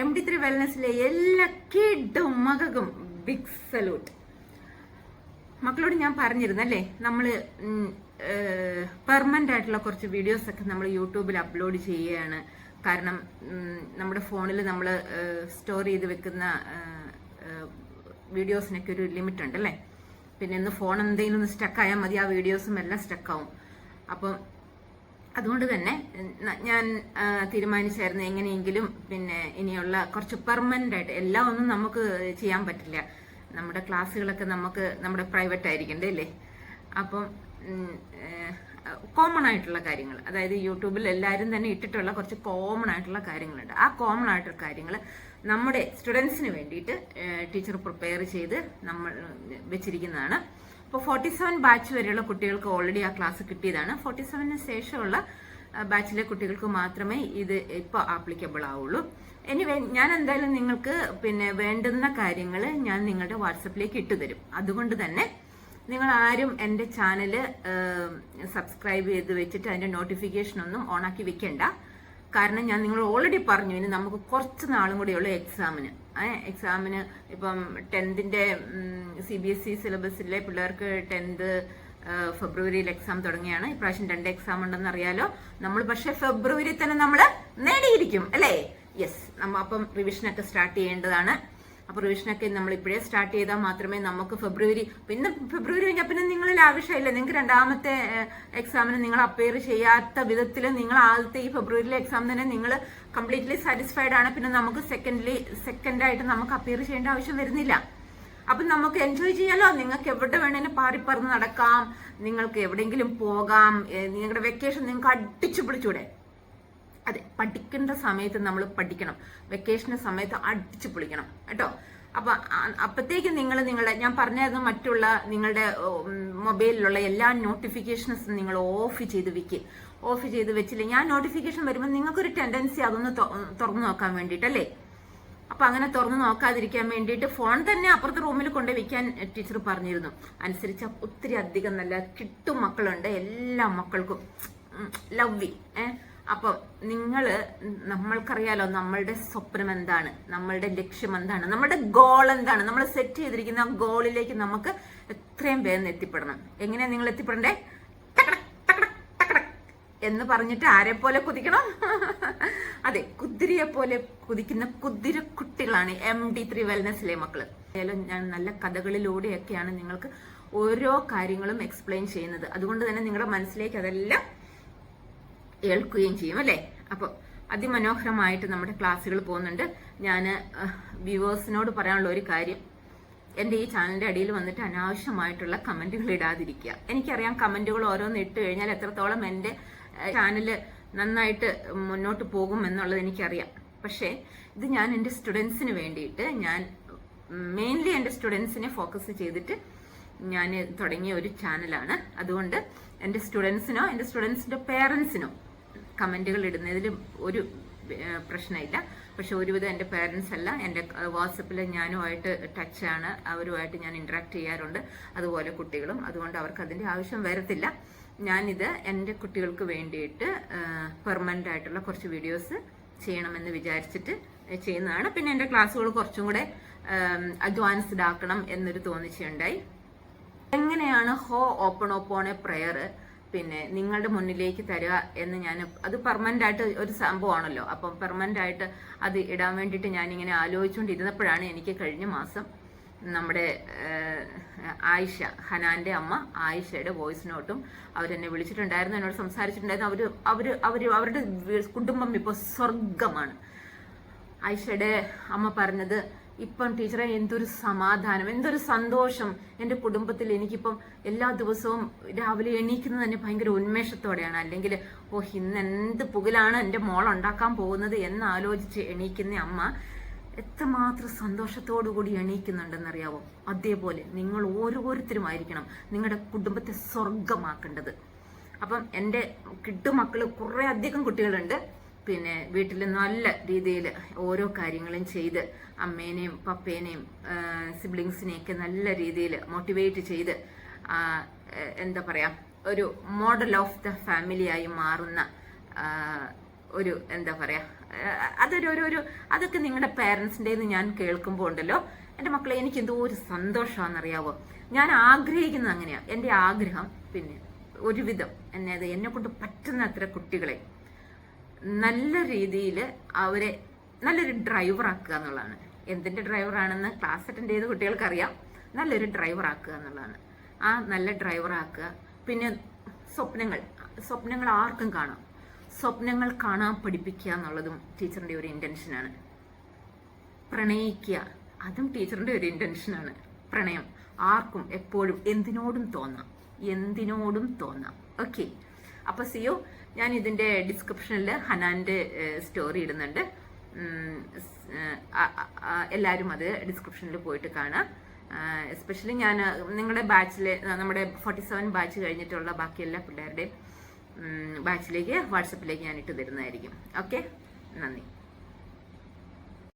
M D three വെൽനെസ്സിലെ എല്ലാ കിഡും മകകും big salute മക്കളോട് ഞാൻ പറഞ്ഞിരുന്നല്ലേ നമ്മൾ പെർമനന്റ് ആയിട്ടുള്ള കുറച്ച് വീഡിയോസ് ഒക്കെ നമ്മൾ യൂട്യൂബിൽ അപ്ലോഡ് ചെയ്യുകയാണ്. കാരണം നമ്മുടെ ഫോണിൽ നമ്മൾ സ്റ്റോർ ചെയ്ത് വെക്കുന്ന വീഡിയോസിനൊക്കെ ഒരു ലിമിറ്റ് ഉണ്ട് അല്ലേ പിന്നെ ഇന്ന് ഫോൺ എന്തെങ്കിലും ഒന്ന് സ്റ്റക്ക് ആയാൽ മതി ആ വീഡിയോസും എല്ലാം സ്റ്റക്കാവും അപ്പം അതുകൊണ്ട് തന്നെ ഞാൻ തീരുമാനിച്ചായിരുന്നു എങ്ങനെയെങ്കിലും പിന്നെ ഇനിയുള്ള കുറച്ച് പെർമനന്റ് ആയിട്ട് എല്ലാം ഒന്നും നമുക്ക് ചെയ്യാൻ പറ്റില്ല. നമ്മുടെ ക്ലാസ്സുകളൊക്കെ നമുക്ക് നമ്മുടെ പ്രൈവറ്റ് ആയിരിക്കണ്ടേ അല്ലേ? അപ്പം കോമൺ ആയിട്ടുള്ള കാര്യങ്ങൾ അതായത് യൂട്യൂബിൽ എല്ലാവരും തന്നെ ഇട്ടിട്ടുള്ള കുറച്ച് കോമൺ ആയിട്ടുള്ള കാര്യങ്ങളുണ്ട്. ആ കോമൺ ആയിട്ടുള്ള കാര്യങ്ങൾ നമ്മുടെ സ്റ്റുഡൻസിന് വേണ്ടിയിട്ട് ടീച്ചർ പ്രിപ്പയർ ചെയ്ത് നമ്മൾ വെച്ചിരിക്കുന്നതാണ്. ഇപ്പോൾ ഫോർട്ടി സെവൻ ബാച്ച് വരെയുള്ള കുട്ടികൾക്ക് ഓൾറെഡി ആ ക്ലാസ് കിട്ടിയതാണ്. ഫോർട്ടി സെവനു ശേഷമുള്ള ബാച്ചിലെ കുട്ടികൾക്ക് മാത്രമേ ഇത് ഇപ്പോൾ ആപ്ലിക്കബിൾ ആവുള്ളൂ. എനിവേ ഞാൻ എന്തായാലും നിങ്ങൾക്ക് പിന്നെ വേണ്ടുന്ന കാര്യങ്ങൾ ഞാൻ നിങ്ങളുടെ വാട്സപ്പിലേക്ക് ഇട്ടുതരും. അതുകൊണ്ട് തന്നെ നിങ്ങൾ ആരും എന്റെ ചാനൽ സബ്സ്ക്രൈബ് ചെയ്ത് വെച്ചിട്ട് അതിന്റെ നോട്ടിഫിക്കേഷൻ ഒന്നും ഓണാക്കി വെക്കേണ്ട. കാരണം ഞാൻ നിങ്ങൾ ഓൾറെഡി പറഞ്ഞു ഇനി നമുക്ക് കുറച്ച് നാളും കൂടിയുള്ള എക്സാമിന് എക്സാമിന് ഇപ്പം ടെൻത്തിന്റെ സി ബി എസ് ഇ സിലബസിലെ പിള്ളേർക്ക് ടെൻത്ത് ഫെബ്രുവരിയിൽ എക്സാം തുടങ്ങിയാണ്. ഇപ്രാവശ്യം രണ്ട് എക്സാം ഉണ്ടെന്ന് അറിയാലോ. നമ്മൾ പക്ഷെ ഫെബ്രുവരി തന്നെ നമ്മൾ നേടിയിരിക്കും അല്ലേ? യെസ് നമ്മ അപ്പം റിവിഷനൊക്കെ സ്റ്റാർട്ട് ചെയ്യേണ്ടതാണ്. അപ്പൊ റിവിഷനൊക്കെ നമ്മൾ ഇപ്പോഴേ സ്റ്റാർട്ട് ചെയ്താൽ മാത്രമേ നമുക്ക് ഫെബ്രുവരി പിന്നെ ഫെബ്രുവരി കഴിഞ്ഞാൽ പിന്നെ നിങ്ങളിൽ ആവശ്യമില്ല. നിങ്ങൾക്ക് രണ്ടാമത്തെ എക്സാമിന് നിങ്ങൾ അപ്പയർ ചെയ്യാത്ത വിധത്തിൽ നിങ്ങൾ ആദ്യത്തെ ഈ ഫെബ്രുവരിയിലെ എക്സാം തന്നെ നിങ്ങൾ കംപ്ലീറ്റ്ലി സാറ്റിസ്ഫൈഡ് ആണ്. പിന്നെ നമുക്ക് സെക്കൻഡ്ലി സെക്കൻഡായിട്ട് നമുക്ക് അപ്പയർ ചെയ്യേണ്ട ആവശ്യം വരുന്നില്ല. അപ്പം നമുക്ക് എൻജോയ് ചെയ്യാലോ? നിങ്ങൾക്ക് എവിടെ വേണേലും പാറിപ്പറന്ന് നടക്കാം. നിങ്ങൾക്ക് എവിടെയെങ്കിലും പോകാം. നിങ്ങളുടെ വെക്കേഷൻ നിങ്ങൾക്ക് അടിച്ചു പിടിച്ചൂടെ അതെ പഠിക്കേണ്ട സമയത്ത് നമ്മൾ പഠിക്കണം. വെക്കേഷന് സമയത്ത് അടിച്ചു പൊളിക്കണം കേട്ടോ? അപ്പൊ അപ്പത്തേക്ക് നിങ്ങൾ നിങ്ങളുടെ ഞാൻ പറഞ്ഞായിരുന്നു മറ്റുള്ള നിങ്ങളുടെ മൊബൈലിലുള്ള എല്ലാ നോട്ടിഫിക്കേഷൻസും നിങ്ങൾ ഓഫ് ചെയ്ത് വെക്കുക ഓഫ് ചെയ്ത് വെച്ചില്ലേ ഞാൻ നോട്ടിഫിക്കേഷൻ വരുമ്പോൾ നിങ്ങൾക്കൊരു ടെൻഡൻസി അതൊന്ന് തുറന്നു നോക്കാൻ വേണ്ടിയിട്ടല്ലേ അപ്പൊ അങ്ങനെ തുറന്നു നോക്കാതിരിക്കാൻ വേണ്ടിയിട്ട് ഫോൺ തന്നെ അപ്പുറത്തെ റൂമിൽ കൊണ്ട് വെക്കാൻ ടീച്ചർ പറഞ്ഞിരുന്നു. അനുസരിച്ച് ഒത്തിരി അധികം നല്ല കിട്ടും മക്കളുണ്ട് എല്ലാ മക്കൾക്കും. ലവ്വി ഏഹ് അപ്പം നിങ്ങൾ നമ്മൾക്കറിയാലോ നമ്മളുടെ സ്വപ്നം എന്താണ് നമ്മളുടെ ലക്ഷ്യം എന്താണ് നമ്മുടെ ഗോൾ എന്താണ് നമ്മൾ സെറ്റ് ചെയ്തിരിക്കുന്ന ആ ഗോളിലേക്ക് നമുക്ക് എത്രയും വേഗം എത്തിപ്പെടണം. എങ്ങനെയാ നിങ്ങൾ എത്തിപ്പെടണ്ടേ? എന്ന് പറഞ്ഞിട്ട് ആരെ പോലെ കുതിക്കണം? അതെ കുതിരയെ പോലെ കുതിക്കുന്ന കുതിര കുട്ടികളാണ് എം ഡി ത്രീ വെൽനെസ്സിലെ മക്കൾ. ഏതായാലും ഞാൻ നല്ല കഥകളിലൂടെയൊക്കെയാണ് നിങ്ങൾക്ക് ഓരോ കാര്യങ്ങളും എക്സ്പ്ലെയിൻ ചെയ്യുന്നത്. അതുകൊണ്ട് തന്നെ നിങ്ങളുടെ മനസ്സിലേക്ക് അതെല്ലാം ഏൽക്കുകയും ചെയ്യും അല്ലേ? അപ്പോൾ അതിമനോഹരമായിട്ട് നമ്മുടെ ക്ലാസ്സുകൾ പോകുന്നുണ്ട്. ഞാൻ വ്യൂവേഴ്സിനോട് പറയാനുള്ള ഒരു കാര്യം. എന്റെ ഈ ചാനലിന്റെ അടിയിൽ വന്നിട്ട് അനാവശ്യമായിട്ടുള്ള കമന്റുകൾ ഇടാതിരിക്കുക. എനിക്കറിയാം കമന്റുകൾ ഓരോന്ന് ഇട്ട് കഴിഞ്ഞാൽ എത്രത്തോളം എന്റെ ചാനൽ നന്നായിട്ട് മുന്നോട്ട് പോകും എന്നുള്ളത് എനിക്കറിയാം. പക്ഷേ ഇത് ഞാൻ എന്റെ സ്റ്റുഡൻസിന് വേണ്ടിയിട്ട് ഞാൻ മെയിൻലി എന്റെ സ്റ്റുഡൻസിനെ ഫോക്കസ് ചെയ്തിട്ട് ഞാൻ തുടങ്ങിയ ഒരു ചാനലാണ്. അതുകൊണ്ട് എന്റെ സ്റ്റുഡൻസിനോ എന്റെ സ്റ്റുഡൻസിന്റെ പേരൻസിനോ കമന്റുകൾ ഇടുന്നതിൽ ഒരു പ്രശ്നമില്ല. പക്ഷെ ഒരുവിധം എന്റെ പേരൻസ് അല്ല എന്റെ വാട്സപ്പിൽ ഞാനുമായിട്ട് ടച്ചാണ് അവരുമായിട്ട് ഞാൻ ഇൻട്രാക്ട് ചെയ്യാറുണ്ട്. അതുപോലെ കുട്ടികളും. അതുകൊണ്ട് അവർക്ക് അതിന്റെ ആവശ്യം വരത്തില്ല. ഞാനിത് എന്റെ കുട്ടികൾക്ക് വേണ്ടിയിട്ട് പെർമനന്റ് ആയിട്ടുള്ള കുറച്ച് വീഡിയോസ് ചെയ്യണമെന്ന് വിചാരിച്ചിട്ട് ചെയ്യുന്നതാണ്. പിന്നെ എന്റെ ക്ലാസ്സുകൾ കുറച്ചും കൂടെ അഡ്വാൻസ്ഡ് ആക്കണം എന്നൊരു തോന്നിച്ചുണ്ടായി എങ്ങനെയാണ് ഹോ ഓപ്പൺ ഓപ്പോണെ പ്രെയർ പിന്നെ നിങ്ങളുടെ മുന്നിലേക്ക് തരിക എന്ന് ഞാൻ അത് പെർമനന്റ് ആയിട്ട് ഒരു സംഭവമാണല്ലോ. അപ്പം പെർമനന്റ് ആയിട്ട് അത് ഇടാൻ വേണ്ടിയിട്ട് ഞാൻ ഇങ്ങനെ ആലോചിച്ചുകൊണ്ടിരുന്നപ്പോഴാണ് എനിക്ക് കഴിഞ്ഞ മാസം നമ്മുടെ ആയിഷ ഹനാന്റെ അമ്മ ആയിഷയുടെ വോയിസ് നോട്ടും അവരെന്നെ വിളിച്ചിട്ടുണ്ടായിരുന്നു. എന്നോട് സംസാരിച്ചിട്ടുണ്ടായിരുന്നു. അവർ അവർ അവർ അവരുടെ കുടുംബം ഇപ്പോൾ സ്വർഗമാണ് ആയിഷയുടെ അമ്മ പറഞ്ഞത് ഇപ്പം ടീച്ചറെ എന്തൊരു സമാധാനം എന്തൊരു സന്തോഷം എന്റെ കുടുംബത്തിൽ. എനിക്കിപ്പം എല്ലാ ദിവസവും രാവിലെ എണീക്കുന്നത് തന്നെ ഭയങ്കര ഉന്മേഷത്തോടെയാണ്. അല്ലെങ്കിൽ ഓ ഇന്ന് എന്ത് പുകലാണ് എന്റെ മോൾ ഉണ്ടാക്കാൻ പോകുന്നത് എന്നാലോചിച്ച് എണീക്കുന്ന അമ്മ എത്രമാത്രം സന്തോഷത്തോടു കൂടി എണീക്കുന്നുണ്ടെന്നറിയാവോ? അതേപോലെ നിങ്ങൾ ഓരോരുത്തരും ആയിരിക്കണം നിങ്ങളുടെ കുടുംബത്തെ സ്വർഗമാക്കേണ്ടത് അപ്പം എന്റെ കിട്ടുമക്കൾ കുറേ അധികം കുട്ടികളുണ്ട്. പിന്നെ വീട്ടിൽ നല്ല രീതിയിൽ ഓരോ കാര്യങ്ങളും ചെയ്ത് അമ്മേനെയും പപ്പേനെയും സിബ്ലിങ്സിനെയൊക്കെ നല്ല രീതിയിൽ മോട്ടിവേറ്റ് ചെയ്ത് എന്താ പറയുക ഒരു മോഡൽ ഓഫ് ദ ഫാമിലിയായി മാറുന്ന ഒരു എന്താ പറയുക അതൊരു ഒരു ഒരു അതൊക്കെ നിങ്ങളുടെ പേരൻസിന്റെ ഞാൻ കേൾക്കുമ്പോൾ ഉണ്ടല്ലോ എന്റെ മക്കളെ എനിക്ക് എന്തോ ഒരു സന്തോഷമാണെന്നറിയാവോ ഞാൻ ആഗ്രഹിക്കുന്നത് അങ്ങനെയാണ് എന്റെ ആഗ്രഹം പിന്നെ ഒരുവിധം എന്നെ അത് എന്നെ കൊണ്ട് പറ്റുന്ന അത്ര കുട്ടികളെ നല്ല രീതിയിൽ അവരെ നല്ലൊരു ഡ്രൈവർ ആക്കുക എന്നുള്ളതാണ്. എന്തിന്റെ ഡ്രൈവർ ആണെന്ന് ക്ലാസ് അറ്റൻഡ് ചെയ്ത കുട്ടികൾക്കറിയാം. നല്ലൊരു ഡ്രൈവർ ആക്കുക എന്നുള്ളതാണ്. ആ നല്ല ഡ്രൈവർ ആക്കുക. പിന്നെ സ്വപ്നങ്ങൾ. സ്വപ്നങ്ങൾ ആർക്കും കാണാം. സ്വപ്നങ്ങൾ കാണാൻ പഠിപ്പിക്കുക എന്നുള്ളതും ടീച്ചറിന്റെ ഒരു ഇന്റൻഷനാണ് പ്രണയിക്കുക അതും ടീച്ചറിന്റെ ഒരു ഇന്റൻഷനാണ് പ്രണയം ആർക്കും എപ്പോഴും എന്തിനോടും തോന്നാം. എന്തിനോടും തോന്നാം. ഓക്കെ അപ്പൊ സിയോ ഞാൻ ഇതിന്റെ ഡിസ്ക്രിപ്ഷനിൽ ഹനാന്റെ സ്റ്റോറി ഇടുന്നുണ്ട്. എല്ലാവരും അത് ഡിസ്ക്രിപ്ഷനിൽ പോയിട്ട് കാണാം. എസ്പെഷ്യലി ഞാൻ നിങ്ങളുടെ ബാച്ചിലെ നമ്മുടെ ഫോർട്ടി സെവൻ ബാച്ച് കഴിഞ്ഞിട്ടുള്ള ബാക്കി എല്ലാ പിള്ളേരുടെയും ബാച്ചിലേക്ക് വാട്സപ്പിലേക്ക് ഞാൻ ഇട്ട് തരുന്നതായിരിക്കും. ഓക്കെ നന്ദി.